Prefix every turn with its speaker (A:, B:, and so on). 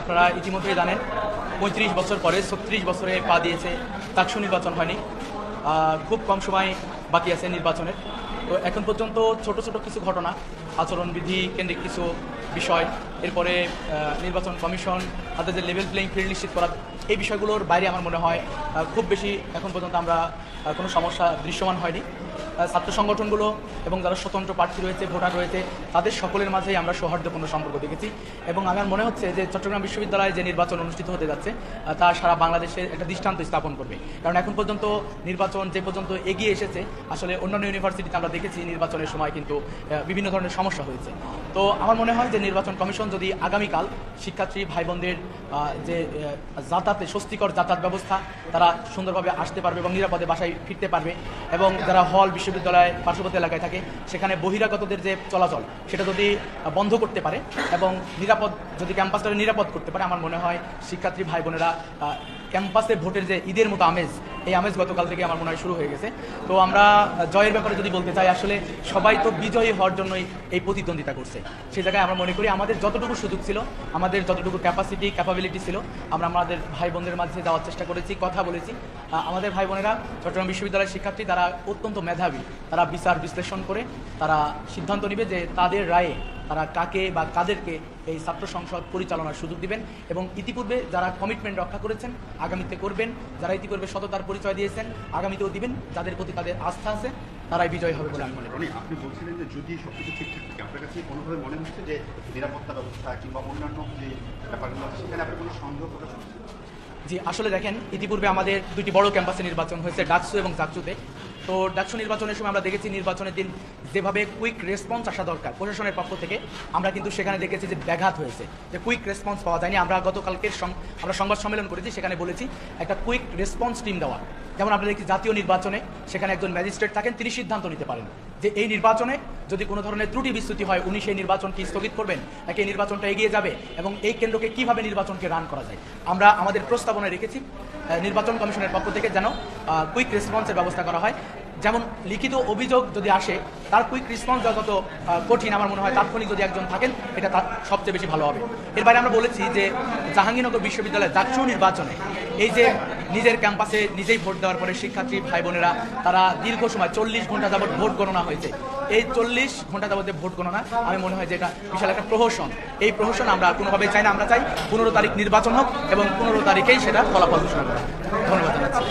A: আপনারা ইতিমধ্যেই জানেন, পঁয়ত্রিশ বছর পরে, ছত্রিশ বছরে পা দিয়েছে তাকসু নির্বাচন হয়নি। খুব কম সময় বাকি আছে নির্বাচনের। তো এখন পর্যন্ত ছোট ছোট কিছু ঘটনা, আচরণবিধি কেন্দ্রিক কিছু বিষয়, এরপরে নির্বাচন কমিশন, তাদের যে লেভেল প্লেইং ফিল্ড নিশ্চিত করা, এই বিষয়গুলোর বাইরে আমার মনে হয় খুব বেশি এখন পর্যন্ত আমরা কোনো সমস্যা দৃশ্যমান হয়নি। ছাত্র সংগঠনগুলো এবং যারা স্বতন্ত্র প্রার্থী রয়েছে, ভোটার রয়েছে, তাদের সকলের মাঝেই আমরা সৌহার্দ্যপূর্ণ সম্পর্ক দেখেছি। এবং আমার মনে হচ্ছে যে চট্টগ্রাম বিশ্ববিদ্যালয়ে যে নির্বাচন অনুষ্ঠিত হতে যাচ্ছে তা সারা বাংলাদেশে একটা দৃষ্টান্ত স্থাপন করবে। কারণ এখন পর্যন্ত নির্বাচন যে পর্যন্ত এগিয়ে এসেছে, আসলে অন্যান্য ইউনিভার্সিটিতে আমরা দেখেছি নির্বাচনের সময় কিন্তু বিভিন্ন ধরনের সমস্যা হয়েছে। তো আমার মনে হয় যে নির্বাচন কমিশন যদি আগামীকাল শিক্ষার্থী ভাই বোনদের যে যাতায়াতে স্বস্তিকর যাতায়াত ব্যবস্থা, তারা সুন্দরভাবে আসতে পারবে এবং নিরাপদে বাসায় ফিরতে পারবে এবং যারা হল বিশ্ববিদ্যালয় পার্শ্ববর্তী এলাকায় থাকে, সেখানে বহিরাগতদের যে চলাচল, সেটা যদি বন্ধ করতে পারে এবং নিরাপদ, যদি ক্যাম্পাসটা নিরাপদ করতে পারে, আমার মনে হয় শিক্ষার্থী ভাই বোনেরা ক্যাম্পাসে ভোটের যে ঈদের মতো আমেজ এই আমেজ গতকাল থেকে আমার মনে হয় শুরু হয়ে গেছে। তো আমরা জয়ের ব্যাপারে যদি বলতে চাই, আসলে সবাই তো বিজয়ী হওয়ার জন্যই এই প্রতিদ্বন্দ্বিতা করছে। সেই জায়গায় আমরা মনে করি আমাদের যতটুকু সুযোগ ছিল, আমাদের যতটুকু ক্যাপাসিটি ক্যাপাবিলিটি ছিল, আমরা আমাদের ভাই বোনদের মাঝে যাওয়ার চেষ্টা করেছি, কথা বলেছি। আমাদের ভাই বোনেরা চট্টগ্রাম বিশ্ববিদ্যালয়ের শিক্ষার্থী, তারা অত্যন্ত মেধাবী। তারা বিচার বিশ্লেষণ করে, তারা সিদ্ধান্ত নেবে যে তাদের রায়ে তারা কাকে বা কাদেরকে এই ছাত্র সংসদ পরিচালনার সুযোগ দিবেন এবং ইতিপূর্বে যারা কমিটমেন্ট রক্ষা করেছেন আগামীতে করবেন যারা ইতিপূর্বে সততার পরিচয় দিয়েছেন আগামীতেও দিবেন যাদের প্রতি তাদের আস্থা আছে তারাই বিজয় হবে বলে আমি মনে করি।
B: আপনি বলছিলেন যে যদি সবকিছু ঠিকঠাক থাকে আপনার কাছে কোনোভাবে মনে হচ্ছে যে নিরাপত্তা ব্যবস্থা কিংবা অন্যান্য যে ব্যাপারগুলো আছে সেখানে আপনার কোনো সন্দেহ প্রকাশ হচ্ছে?
A: জি আসলে দেখেন ইতিপূর্বে আমাদের দুটি বড় ক্যাম্পাসে নির্বাচন হয়েছে ডাকসু এবং চাকচুতে। তো ডাকসু নির্বাচনের সময় আমরা দেখেছি নির্বাচনের দিন যেভাবে কুইক রেসপন্স আসা দরকার। প্রশাসনের পক্ষ থেকে আমরা কিন্তু সেখানে দেখেছি যে ব্যাঘাত হয়েছে। যে কুইক রেসপন্স পাওয়া যায়নি। আমরা গতকালকে আমরা সংবাদ সম্মেলন করেছি, সেখানে বলেছি একটা কুইক রেসপন্স টিম দেওয়া। যেমন আমরা দেখি জাতীয় নির্বাচনে সেখানে একজন ম্যাজিস্ট্রেট থাকেন, তিনি সিদ্ধান্ত নিতে পারেন যে এই নির্বাচনে যদি কোনো ধরনের ত্রুটি বিস্তুতি হয়, উনি সেই নির্বাচনকে স্থগিত করবেন নাকি এই নির্বাচনটা এগিয়ে যাবে এবং এই কেন্দ্রকে কীভাবে নির্বাচনকে রান করা যায়। আমরা আমাদের প্রস্তাবনায় রেখেছি নির্বাচন কমিশনের পক্ষ থেকে যেন কুইক রেসপন্সের ব্যবস্থা করা হয়। যেমন লিখিত অভিযোগ যদি আসে তার কুইক রেসপন্স যত আহ, কঠিন আমার মনে হয় তাৎক্ষণিক যদি একজন থাকেন এটা তার সবচেয়ে বেশি ভালো হবে। এর বাইরে আমরা বলেছি যে জাহাঙ্গীরনগর বিশ্ববিদ্যালয়ের জাতীয় নির্বাচনে এই যে নিজের ক্যাম্পাসে নিজেই ভোট দেওয়ার পরে শিক্ষার্থী ভাই বোনেরা তারা দীর্ঘ সময় চল্লিশ ঘণ্টা যাবত ভোট গণনা হয়েছে। এই চল্লিশ ঘণ্টা যাবত ভোট গণনা আমি মনে হয় যে এটা বিশাল একটা প্রহসন। এই প্রহসন আমরা কোনোভাবে চাই না আমরা চাই পনেরো তারিখ নির্বাচন হোক এবং পনেরো তারিখেই সেটা ফলাফল ঘোষণা করা ধন্যবাদ জানাচ্ছি।